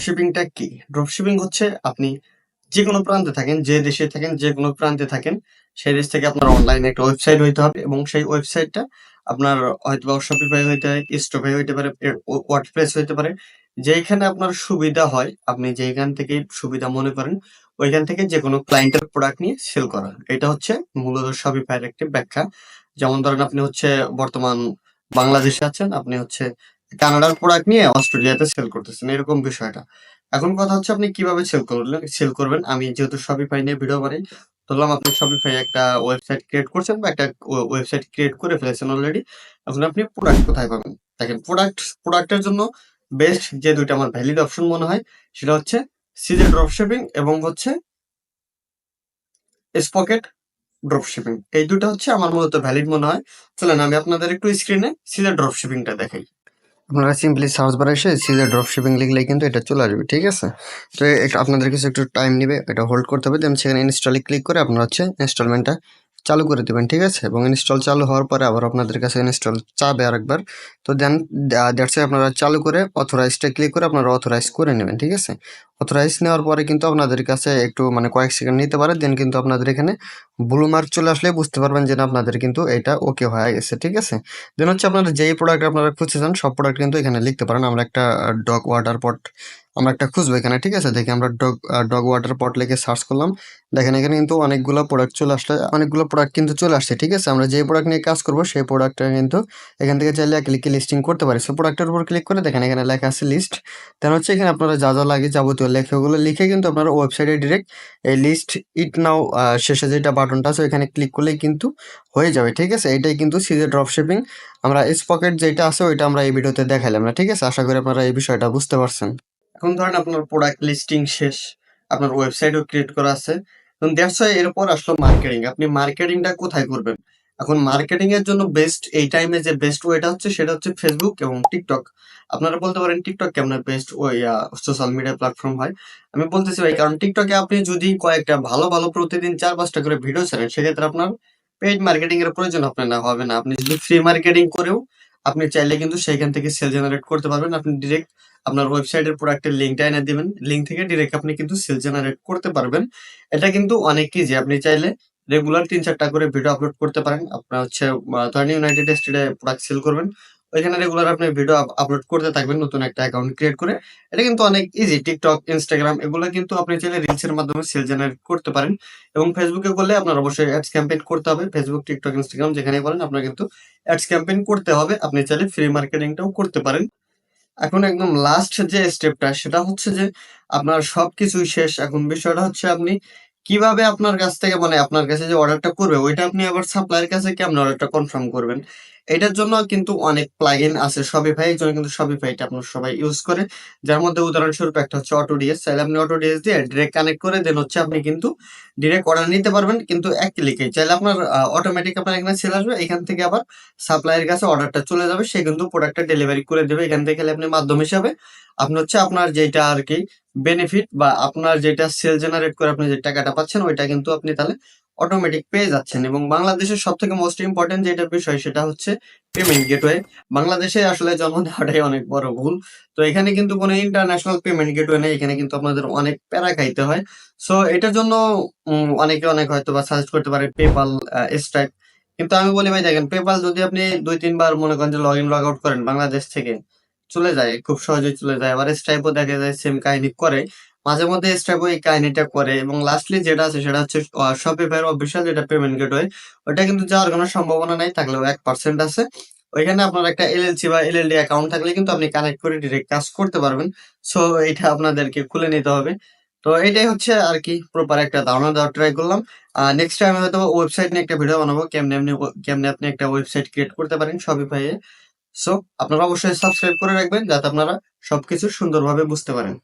ড্রপশিপিংটা কি? ড্রপশিপিং হচ্ছে আপনি যে কোনো প্রান্তে থাকেন, যে দেশে থাকেন, যে কোনো প্রান্তে থাকেন, সেই দেশ থেকে আপনার অনলাইনে একটা ওয়েবসাইট হইতে হবে এবং সেই ওয়েবসাইটটা আপনার হয়তো হয়তোবা Shopify হইতে পারে, Shopify হইতে পারে, এ ও হইতে পারে। যেইখানে আপনার সুবিধা হয়, আপনি যেইখান থেকে সুবিধা মনে করেন, ওইখান থেকে যেকোনো ক্লায়েন্টের প্রোডাক্ট নিয়ে সেল করা। এটা হচ্ছে মূলত এর একটি ব্যাখ্যা। যেমন ধরেন আপনি হচ্ছে বর্তমান বাংলাদেশে আছেন, আপনি হচ্ছে কানাডার প্রোডাক্ট নিয়ে অস্ট্রেলিয়াতে সেল করতেছেন, এরকম বিষয়টা। এখন কথা হচ্ছে আপনি কীভাবে সেল করলেন সেল করবেন। আমি যেহেতু Shopify নিয়ে ভিডিও বানাই, ধরলাম আপনি Shopify একটা ওয়েবসাইট ক্রিয়েট করছেন বা একটা ওয়েবসাইট ক্রিয়েট করে ফেলেছেন অলরেডি। এখন আপনি প্রোডাক্ট কোথায় পাবেন? দেখেন প্রোডাক্ট প্রোডাক্টের জন্য বেস্ট যে ২ টা আমার ভ্যালিড অপশন মনে হয়, সেটা হচ্ছে সিজে ড্রপশিপিং এবং হচ্ছে স্পকেট ড্রপশিপিং। এই ২ টা হচ্ছে আমার মূলত ভ্যালিড মনে হয়। চলেন আমি আপনাদের একটু স্ক্রিনে সিজে ড্রপশিপিংটা দেখাই। আপনারা সিম্পলি সার্চ বারে এসে সিজে ড্রপশিপিং লিখলেই কিন্তু এটা চলে আসবে, ঠিক আছে? তো এটা আপনাদের কিছু একটু টাইম নেবে এটা হোল্ড করতে হবে। দেন সেখানে ইনস্টলে ক্লিক করে আপনারা হচ্ছে ইনস্টলমেন্টটা চালু করে দেবেন ঠিক আছে? এবং ইনস্টল চালু হওয়ার পরে আবার আপনাদের কাছে ইনস্টল চাবে আরেকবার। তো দেন দ্যা দ্যাটস আপনারা চালু করে অথোরাইজটা ক্লিক করে আপনারা অথরাইজ করে নেবেন, ঠিক আছে? অথরাইজ নেওয়ার পরে কিন্তু আপনাদের কাছে একটু মানে কয়েক সেকেন্ড নিতে পারে। দেন কিন্তু আপনাদের এখানে ব্লু মার্ক চলে আসলে বুঝতে পারবেন যে আপনাদের কিন্তু এটা ওকে হয়ে গেছে, ঠিক আছে? দেন হচ্ছে আপনারা যেই প্রোডাক্ট আপনারা খুঁজতেছেন সব প্রোডাক্ট কিন্তু এখানে লিখতে পারেন। আমরা একটা ডগ ওয়াটার পট আমরা একটা খুঁজবো এখানে, ঠিক আছে? দেখি আমরা ডগ ডগ ওয়াটার পট লিখে সার্চ করলাম। দেখেন এখানে কিন্তু অনেকগুলা প্রোডাক্ট চলে আসলে অনেকগুলো প্রোডাক্ট কিন্তু চলে আসছে, ঠিক আছে? আমরা যেই প্রোডাক্ট নিয়ে কাজ করব সেই প্রোডাক্টটা কিন্তু এখান থেকে চাইলে ক্লিকে লিস্টিং করতে পারি। সো প্রোডাক্টের উপর ক্লিক করে দেখেন এখানে লেখা আছে লিস্ট। দেন হচ্ছে এখানে আপনারা যা, যা লাগে যাবতীয় লেখা ওগুলো লিখে কিন্তু আপনারা ওয়েবসাইটে ডিরেক্ট এই লিস্ট ইট নাও শেষে যেটা বাটনটা আছে ওইখানে ক্লিক করলেই কিন্তু হয়ে যাবে, ঠিক আছে? এটাই কিন্তু সিজে ড্রপশিপিং। আমরা স্পকেট যেটা আছে ওইটা আমরা এই ভিডিওতে দেখাইলাম না, ঠিক আছে? আশা করি আপনারা এই বিষয়টা বুঝতে পারছেন। এখন ধরেন আপনার প্রোডাক্ট লিস্টিং শেষ, আপনার ওয়েবসাইটও ক্রিয়েট করা আছে। এখন এরপর আসলো মার্কেটিং। আপনি মার্কেটিংটা কোথায় করবেন? এখন মার্কেটিং এর জন্য বেস্ট এই টাইমে যে বেস্ট ওয়েটা হচ্ছে সেটা হচ্ছে ফেসবুক এবং টিকটক আপনারা বলতে পারেন TikTok কেমনে বেস্ট ওই সোশ্যাল মিডিয়া প্ল্যাটফর্ম হয়। আমি বলতেছি ভাই কারণ টিকটকে আপনি যদি কয়েকটা ভালো, ভালো প্রতিদিন চার পাঁচটা করে ভিডিও ছাড়েন সেক্ষেত্রে আপনার পেইড মার্কেটিং এর প্রয়োজন আপনার না হবে না। আপনি যদি ফ্রি মার্কেটিং করেও আপনি চাইলে কিন্তু সেইখান থেকে সেল জেনারেট করতে পারবেন। আপনি ডিরেক্ট আপনার ওয়েবসাইটের প্রোডাক্টের লিঙ্কটা এনে দিবেন। লিঙ্ক থেকে ডিরেক্ট আপনি কিন্তু সেল জেনারেট করতে পারবেন। এটা কিন্তু অনেক ইজি। আপনি চাইলে রেগুলার তিন চারটা করে ভিডিও আপলোড করতে পারেন। আপনার হচ্ছে ধরেন ইউনাইটেড স্টেটে প্রোডাক্ট সেল করবেন। ওইখানে রেগুলার আপনি ভিডিও আপলোড করতে থাকবেন নতুন একটা অ্যাকাউন্ট ক্রিয়েট করে। এটা কিন্তু অনেক ইজি। টিকটক ইনস্টাগ্রাম এগুলা কিন্তু আপনি চাইলে রিলসের মাধ্যমে সেল জেনারেট করতে পারেন। এবং ফেসবুকে করলে আপনার অবশ্যই অ্যাডস ক্যাম্পেইন করতে হবে। ফেসবুক টিকটক ইনস্টাগ্রাম যেখানেই বলেন আপনার কিন্তু অ্যাডস ক্যাম্পেইন করতে হবে। আপনি চাইলে ফ্রি মার্কেটিংটাও করতে পারেন। এখন একদম লাস্ট যে স্টেপটা সেটা হচ্ছে যে আপনার সবকিছুই শেষ। এখন বিষয়টা হচ্ছে আপনি কীভাবে আপনার কাছ থেকে মানে আপনার কাছে যে অর্ডারটা করবে, ওইটা আপনি আবার সাপ্লায়ার কাছে কেমনে অর্ডারটা কনফার্ম করবেন? এটার জন্য কিন্তু অনেক প্লাগইন আছে Shopify এর জন্য কিন্তু Shopify টা আপনার সবাই ইউজ করে। যার মধ্যে উদাহরণস্বরূপ একটা হচ্ছে অটোডিএস। চাইলে আপনি অটোডিএস দিয়ে ডিরেক্ট কানেক্ট করে দেন হচ্ছে আপনি কিন্তু ডিরেক্ট অর্ডার নিতে পারবেন কিন্তু এক ক্লিকেই। চাইলে আপনার অটোমেটিক আপনার এখানে সেল আসবে। এখান থেকে আবার সাপ্লায়ারের কাছে অর্ডারটা চলে যাবে। সে কিন্তু প্রোডাক্টটা ডেলিভারি করে দেবে। এখান থেকে আপনি মাধ্যম হিসাবে আপনি হচ্ছে আপনার যেইটা আরকি বেনিফিট বা আপনার যেটা সেল জেনারেট করে আপনি যে টাকাটা পাচ্ছেন, ওইটা কিন্তু আপনি তাহলে অটোমেটিক পেয়ে যাচ্ছেন। এবং বাংলাদেশের সব থেকে মোস্ট ইম্পোর্টেন্ট যেটা বিষয়, সেটা হচ্ছে পেমেন্ট গেটওয়ে। বাংলাদেশে আসলে জন্ম দেওয়াটাই অনেক বড় ভুল। তো এখানে কিন্তু কোনো ইন্টারন্যাশনাল পেমেন্ট গেটওয়ে নেই। এখানে কিন্তু আপনাদের অনেক প্যারা খাইতে হয়। সো এটার জন্য অনেকে অনেক হয়তো বা সাজেস্ট করতে পারে পেপাল স্ট্রাইপ কিন্তু আমি বলি ভাই, দেখেন পেপাল যদি আপনি দুই, তিনবার মনে করেন যে লগ ইন লগ আউট করেন বাংলাদেশ থেকে চলে যায়। খুব সহজেই চলে যায়। আবার Stripe ও দেখা যায় সেম কাহিনী করে। মাঝে মধ্যে Stripe ও এই কাহিনীটা করে এবং লাস্টলি যেটা আছে সেটা হচ্ছে এর অফিসিয়াল যেটা পেমেন্ট গেটওয়ে ওইটা কিন্তু যাওয়ার কোনো সম্ভাবনা নাই। থাকলেও এক পার্সেন্ট আছে। ওইখানে আপনার একটা LLC বা LLD অ্যাকাউন্ট থাকলে কিন্তু আপনি কানেক্ট করে ডিরেক্ট কাজ করতে পারবেন। সো এটা আপনাদেরকে খুলে নিতে হবে। তো এটাই হচ্ছে আর কি প্রপার একটা ধারণা দেওয়ার ট্রাই করলাম। নেক্সট টাইম হয়তো ওয়েবসাইট নিয়ে একটা ভিডিও বানাবো। কেমনে এমনি কেমনে আপনি একটা ওয়েবসাইট ক্রিয়েট করতে পারেন এ। সো আপনারা অবশ্যই সাবস্ক্রাইব করে রাখবেন যাতে আপনারা সবকিছু সুন্দরভাবে বুঝতে পারেন।